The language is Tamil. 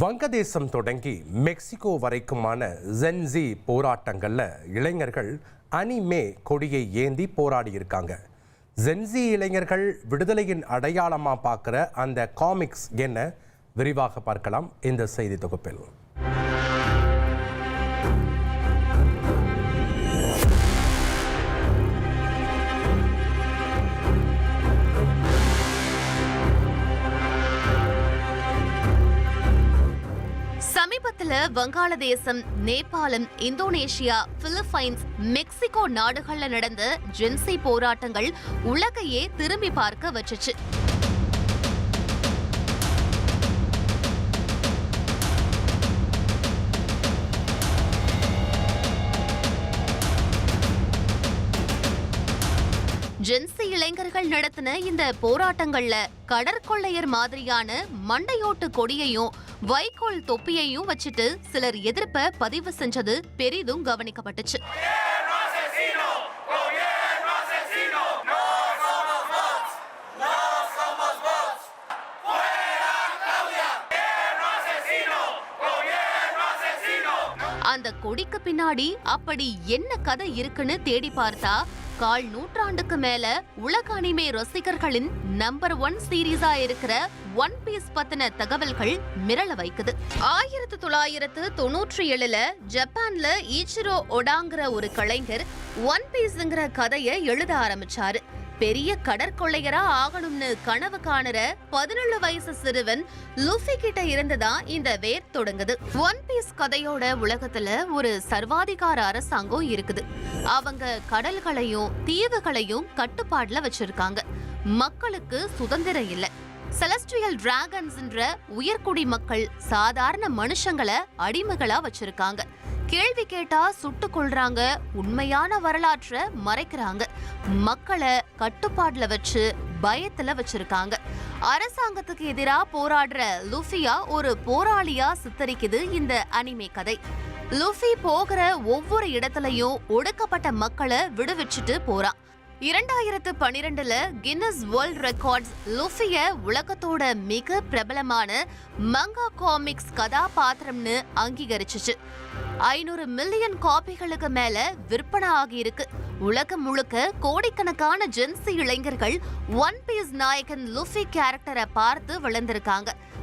வங்கதேசம் தொடங்கி மெக்சிகோ வரைக்குமான ஜென்சி போராட்டங்களில் இளைஞர்கள் அனிமே கொடியை ஏந்தி போராடி இருக்காங்க ஜென்சி இளைஞர்கள் விடுதலையின் அடையாளமாக பார்க்குற அந்த காமிக்ஸ் என்ன? விரிவாக பார்க்கலாம். இந்த செய்தி தொகுப்பில். சமீபத்துல வங்காளதேசம் நேபாளம் இந்தோனேஷியா பிலிப்பைன்ஸ் மெக்சிகோ நாடுகள்ல நடந்த ஜென்சி போராட்டங்கள் உலகையே திரும்பி பார்க்க வச்சுச்சு. ஜென்சி இளைஞர்கள் நடத்தின இந்த போராட்டங்கள்ல கடற்கொள்ளையர் மாதிரியான மண்டையோட்டு கொடியையும் வைக்கோல் தொப்பியையும் வச்சுட்டு சிலர் எதிர்ப்ப பதிவு செஞ்சது பெரிதும் கவனிக்கப்பட்டுச்சு. அந்த கொடிக்கு பின்னாடி அப்படி என்ன கதை இருக்குன்னு தேடி பார்த்தா கால் நூற்றாண்டுக்கு மேல உலக அனிமே ரசிகர்களின் நம்பர் ஒன் சீரீஸா இருக்கிற ஒன் பீஸ் பத்தின தகவல்கள் மிரள வைக்குது. ஆயிரத்து தொள்ளாயிரத்து தொண்ணூற்றி ஏழுல ஜப்பான்ல ஈச்சிரோ ஒடாங்கிற ஒரு கலைஞர் ஒன் பீஸ்ங்கிற கதையை எழுத ஆரம்பிச்சாரு. பெரிய கடற்கொள்ளையரா ஆகணும்னு கனவு காணுற பதினேழு வயசு சிறுவன் லூஃபி கிட்ட இருந்துதான் இந்த வேர் தொடங்குது. ஒன் பீஸ் கதையோட உலகத்துல ஒரு சர்வாதிகார அரசாங்கம் இருக்குது. அவங்க கடல்களையும் தீவுகளையும் கட்டுப்பாடுல வச்சிருக்காங்க. மக்களுக்கு சுதந்திரம் இல்லை. செலஸ்ட்ரியல் டிராகன்ஸ்ன்ற உயர்குடி மக்கள் சாதாரண மனுஷங்களை அடிமைகளா வச்சிருக்காங்க. கேள்வி கேட்டா சுட்டு கொள்றாங்க உண்மையான வரலாற்றை மறைக்கிறாங்க. மக்களை கட்டுப்பாடுல வச்சு பயத்துல வச்சிருக்காங்க. அரசாங்கத்துக்கு எதிராக போராடுற லுஃபியா ஒரு போராளியா சித்தரிக்குது இந்த அனிமே கதை. லுஃபி போகிற ஒவ்வொரு இடத்துலயும் ஒடுக்கப்பட்ட மக்களை விடுவிச்சுட்டு போறான். இரண்டாயிரத்து பனிரெண்டுல கின்னஸ் வேர்ல்ட் ரெக்கார்ட்ஸ் லுஃபிய உலகத்தோட மிக பிரபலமான மங்கா காமிக்ஸ் கதாபாத்திரம்னு அங்கீகரிச்சுச்சு. ஐநூறு மில்லியன் காப்பிகளுக்கு மேல விற்பனை ஆகியிருக்கு. உலகம் முழுக்க கோடிக்கணக்கான ஜென்சி இளைஞர்கள் ஒன் பீஸ் நாயகன் லுஃபி கேரக்டரை பார்த்து வளர்ந்திருக்காங்க.